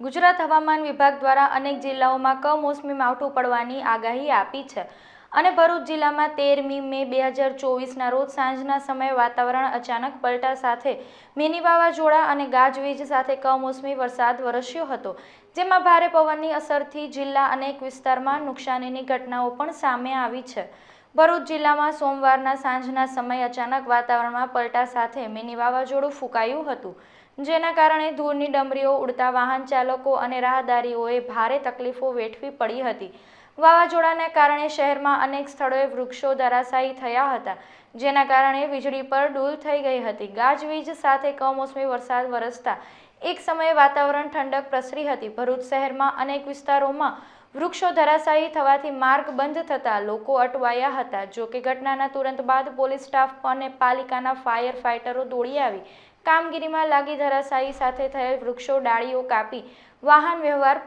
ગુજરાત હવામાન વિભાગ દ્વારા અનેક જિલ્લાઓમાં કમોસમી માવઠું પડવાની આગાહી આપી છે અને ભરૂચ જિલ્લામાં તેરમી મે બે હજાર ચોવીસના રોજ સાંજના સમયે વાતાવરણ અચાનક પલટા સાથે મિની વાવાઝોડા અને ગાજવીજ સાથે કમોસમી વરસાદ વરસ્યો હતો, જેમાં ભારે પવનની અસરથી જિલ્લા અનેક વિસ્તારમાં નુકસાનીની ઘટનાઓ પણ સામે આવી છે. ભરૂચ જિલ્લામાં સોમવારના સાંજના સમયે અચાનક વાતાવરણમાં પલટા સાથે મિની વાવાઝોડું ફૂંકાયું હતું, જેના કારણે ધૂળની ડમરીઓ, ઉડતા વાહન ચાલકો અને રાહદારીઓએ ભારે તકલીફો વેઠવી પડી હતી. વાવાઝોડાને કારણે શહેરમાં અનેક સ્થળોએ વૃક્ષો ધરાશાયી થયા હતા, જેના કારણે વીજળી પર ડૂલ થઈ ગઈ હતી. ગાજવીજ સાથે કમોસમી વરસાદ વરસતા એક સમયે વાતાવરણ ઠંડક પ્રસરી હતી. ભરૂચ શહેરમાં અનેક વિસ્તારોમાં વૃક્ષો ધરાશાયી થવાથી માર્ગ બંધ થતા લોકો અટવાયા હતા. જો કે ઘટનાના તુરંત બાદ પોલીસ સ્ટાફ અને પાલિકાના ફાયર ફાઇટરો દોડી આવી. કામગીરીમાં લાગી ધરાશાયી સાથે થયેલ વૃક્ષો ડાળીઓ કાપી. વાહન વ્યવહાર